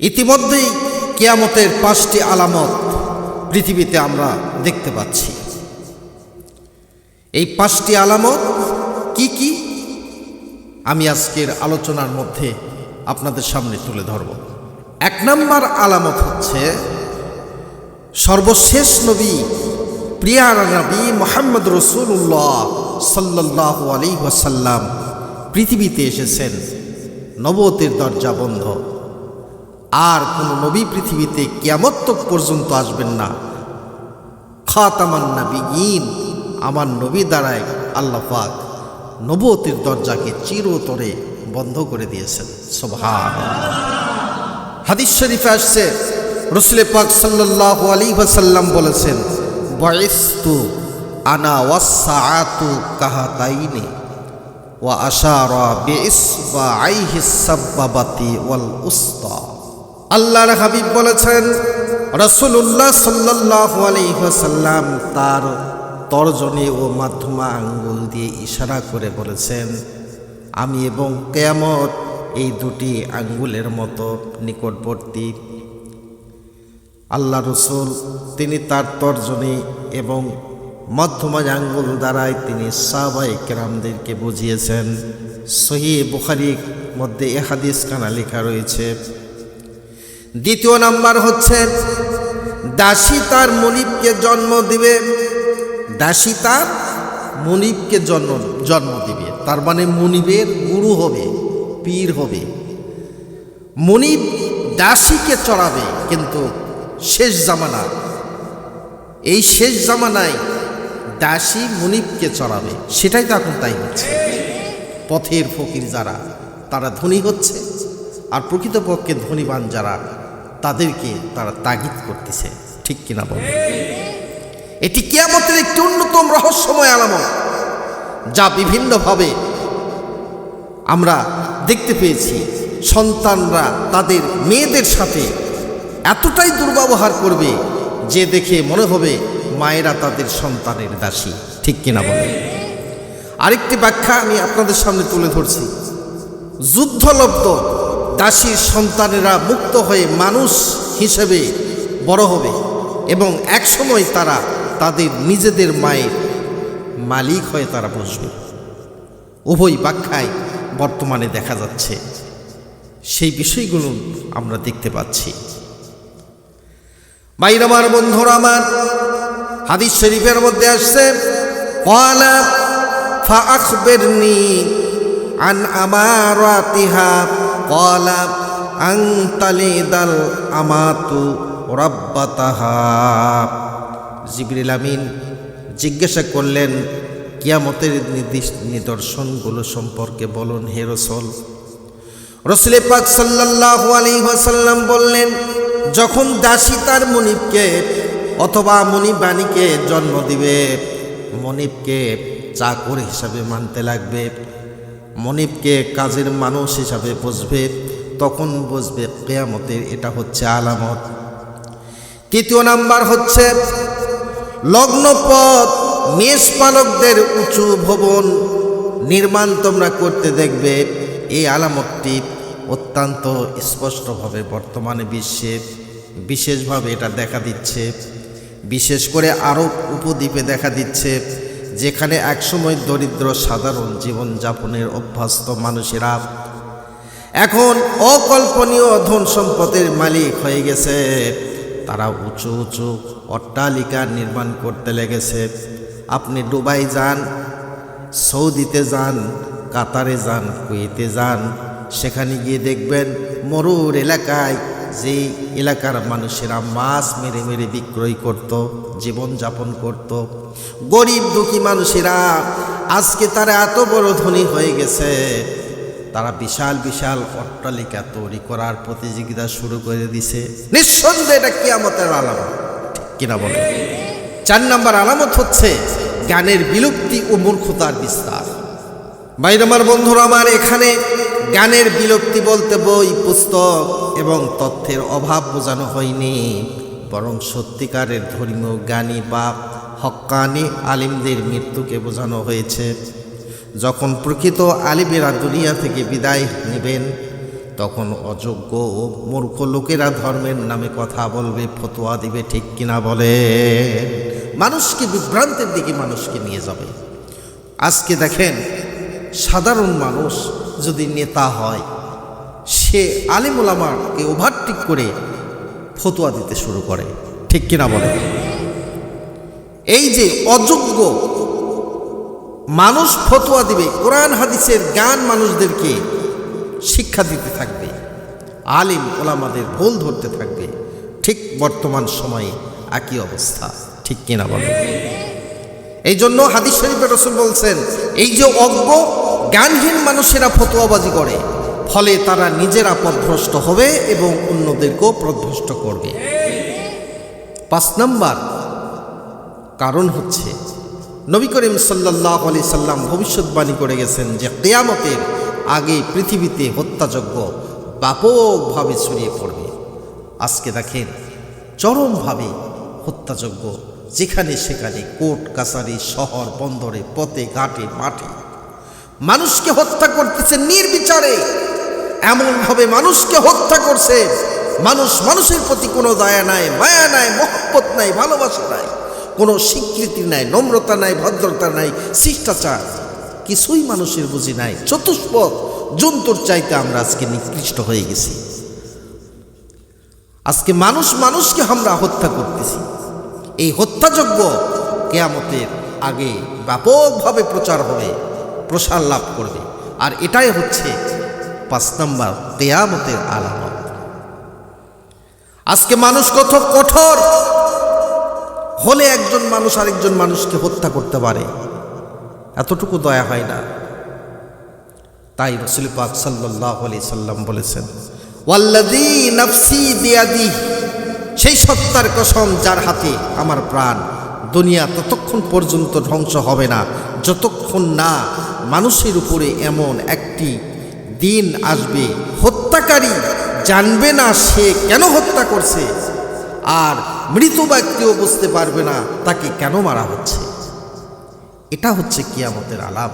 ইতিমধ্যেই কেয়ামতের পাঁচটি আলামত পৃথিবীতে আমরা দেখতে পাচ্ছি। এই পাঁচটি আলামত কি কি? আমি আজকের আলোচনার মধ্যে আপনাদের সামনে তুলে ধরব। এক নম্বর আলামত হচ্ছে, সর্বশেষ নবী, প্রিয়ার নবী মোহাম্মদ রসুল্লাহ সাল্লাহ আলী ওয়াসাল্লাম পৃথিবীতে এসেছেন। নবতের দরজা বন্ধ। আর কোনো নবী পৃথিবীতে কিয়ামত্তক পর্যন্ত আসবেন না। খাতামান নবীন আমার নবী দ্বারায় আল্লাহ পাক নবতের দরজাকে চিরতরে বন্ধ করে দিয়েছেন। সোভান হাদিস শরীফে আসছে রসুলে পাক সাল্লাহ আলী ওয়াসাল্লাম বলেছেন বয়স্তু আনা ওয়াসাআতু কাহাতাইনি ওয়া আশারা বিইসবা আইহি সাব্বাবাতি ওয়াল উস্তা আল্লাহর হাবিব বলেছেন রসুল্লাহ সাল্লাহ আলহিহাসাল্লাম তার তর্জনী ও মাধ্যমা আঙ্গুল দিয়ে ইশারা করে বলেছেন, আমি এবং কেয়ামত এই দুটি আঙ্গুলের মতো নিকটবর্তী। আল্লাহ রসুল, তিনি তার তর্জনী এবং মধ্যমা আঙ্গুল দ্বারাই তিনি সাবাই কেরামদেরকে বুঝিয়েছেন। সহি বুখারির মধ্যে এ হাদিস খানা লেখা রয়েছে দ্বিতীয় নাম্বার হচ্ছে, দাসী তার মনিবকে জন্ম দিবে। দাসী তার মনিবকে জন্ম জন্ম দিবে। তার মানে মনিবের গুরু হবে, পীর হবে। মনিব দাসীকে চড়াবে, কিন্তু শেষ জামানা এই শেষ জামানায় দাসী মনিবকে চড়াবে। সেটাই তো এখন তাই হচ্ছে। পথের ফকির যারা, তারা ধনী হচ্ছে, আর প্রকৃতপক্ষে ধনীবান যারা তাদেরকে তারা তাগিদ করতেছে। ঠিক কিনা বল এটি কিয়ামতের একটি অন্যতম রহস্যময় আলামত, যা বিভিন্নভাবে আমরা দেখতে পেয়েছি। সন্তানরা তাদের মেয়েদের সাথে এতটাই দুর্ব্যবহার করবে যে দেখে মনে হবে মায়েরা তাদের সন্তানের দাসী। ঠিক কিনা বলে আরেকটি ব্যাখ্যা আমি আপনাদের সামনে তুলে ধরছি। যুদ্ধলব্ধ দাসীর সন্তানেরা মুক্ত হয়ে মানুষ হিসেবে বড় হবে এবং একসময় তারা তাদের নিজেদের মায়ের মালিক হয়ে তারা বসবে। উভয় ব্যাখ্যায় বর্তমানে দেখা যাচ্ছে। সেই বিষয়গুলো আমরা দেখতে পাচ্ছি। বাইর আমার বন্ধুরা আমার, হাদিস শরীফের মধ্যে আসছে আন আমারাতিহা। কলা আং তালিদাল আমাতু রব্বাতাহা জিবরিল আমিন জিজ্ঞাসা করলেন, কিয়ামতের নির্দিষ্ট নিদর্শনগুলো সম্পর্কে বলুন হে রসল। রসুলে পাক সাল্লাহ আলী ওয়াসাল্লাম বললেন, যখন দাসী তার মনিবকে অথবা মনিবাণীকে জন্ম দিবে, মনিবকে চাকর হিসাবে মানতে লাগবে। মনিবকে কাজের মানুষ হিসাবে বুঝবে, তখন বুঝবে কেয়ামতের এটা হচ্ছে আলামত। তৃতীয় নাম্বার হচ্ছে লগ্নপথ মেষ পালকদের উঁচু ভবন নির্মাণ তোমরা করতে দেখবে। এই আলামতটি অত্যন্ত স্পষ্টভাবে বর্তমানে বিশ্বে বিশেষভাবে এটা দেখা দিচ্ছে। বিশেষ করে আরব উপদ্বীপে দেখা দিচ্ছে। যেখানে একসময় দরিদ্র সাধারণ জীবনযাপনের অভ্যস্ত মানুষেরা এখন অকল্পনীয় ধন সম্পদের মালিক হয়ে গেছে। তারা উঁচু উঁচু অট্টালিকা নির্মাণ করতে লেগেছে। আপনি দুবাই যান, সৌদিতে যান, কাতারে যান, কুয়েতে যান, সেখানে গিয়ে দেখবেন মরুর এলাকায় যে এলাকার মানুষেরা মাছ মেরে মেরে বিক্রয় করত, জীবনযাপন করত, গরিব দুঃখী মানুষেরা, আজকে তারা এত বড় ধনী হয়ে গেছে। তারা বিশাল বিশাল অট্টালিকা তৈরি করার প্রতিযোগিতা শুরু করে দিছে। নিঃসন্দেহে এটা কিয়ামতের আলামত। ঠিক কিনা বলে চার নম্বর আলামত হচ্ছে জ্ঞানের বিলুপ্তি ও মূর্খতার বিস্তার। বাইরে আমার বন্ধুরা, আমার এখানে জ্ঞানের বিলুপ্তি বলতে বই, পুস্তক এবং তথ্যের অভাব বোঝানো হয়নি। বরং সত্যিকারের ধর্মীয় জ্ঞানী বা হক্কানি আলিমদের মৃত্যুকে বোঝানো হয়েছে। যখন প্রকৃত আলিমেরা দুনিয়া থেকে বিদায় নেবেন, তখন অযোগ্য ও মূর্খ লোকেরা ধর্মের নামে কথা বলবে, ফতোয়া দিবে, ঠিক কিনা বলে? মানুষকে বিভ্রান্তের দিকে মানুষকে নিয়ে যাবে। আজকে দেখেন, সাধারণ মানুষ যদি নেতা হয় সে আলিমুলামাকে ওভারটেক করে ফতোয়া দিতে শুরু করে। ঠিক কিনা বলে? এই যে অযোগ্য মানুষ ফতোয়া দিবে, কোরআন, হাদিসের জ্ঞান মানুষদেরকে শিক্ষা দিতে থাকবে, আলিম ওলামাদের ভুল ধরতে থাকবে, ঠিক বর্তমান সময়ে একই অবস্থা, ঠিক কিনা বলে? এই জন্য হাদিস শরীফে রসুল বলছেন, এই যে অজ্ঞ, জ্ঞানহীন মানুষেরা ফতোয়াবাজি করে ফলে তারা নিজেরা পথভ্রষ্ট হবে এবং অন্যদেরকেও পথভ্রষ্ট করবে। পাঁচ নাম্বার কারণ হচ্ছে, নবী করিম সাল্লাহ আলি সাল্লাম ভবিষ্যৎবাণী করে গেছেন যে কেয়ামতের আগে পৃথিবীতে হত্যাযজ্ঞ ব্যাপকভাবে ছড়িয়ে পড়বে। আজকে দেখেন, চরমভাবে হত্যাযজ্ঞ যেখানে সেখানে কোর্ট, কাছারি, শহর, বন্দরে, পথে, ঘাটে, মাঠে। মানুষকে হত্যা করতেছে নির্বিচারে। এমনভাবে মানুষকে হত্যা করছে। মানুষ মানুষের প্রতি কোনো দয়া নাই, মায়া নাই, মহব্বত নাই, ভালোবাসা নাই, কোনো স্বীকৃতি নাই, নম্রতা নাই, ভদ্রতা নাই, শিষ্টাচার। কিছুই মানুষের বুঝি নাই। চতুষ্পদ, জন্তুর চাইতে আমরা আজকে নিকৃষ্ট হয়ে গেছি। আজকে মানুষ মানুষকে আমরা হত্যা করতেছি। এই হত্যাযজ্ঞ কেয়ামতের আগে ব্যাপকভাবে প্রচার হবে, প্রসার লাভ করবে। আর এটাই হচ্ছে পাঁচ নম্বর কেয়ামতের আলামত। আজকে মানুষ কত কঠোর। হলে একজন মানুষ আরেকজন মানুষকে হত্যা করতে পারে। এতটুকু দয়া হয় না। তাই রসুল পাক সাল্লাম বলেছেন ওয়াল্লাদি সেই সত্তার কসম যার হাতে আমার প্রাণ দুনিয়া ততক্ষণ পর্যন্ত ধ্বংস হবে না। যতক্ষণ না মানুষের উপরে এমন একটি দিন আসবে। হত্যাকারী জানবে না সে কেন হত্যা করছে। আর মৃত ব্যক্তিও বুঝতে পারবে না তাকে কেন মারা হচ্ছে। এটা হচ্ছে কিয়ামতের আলাপ।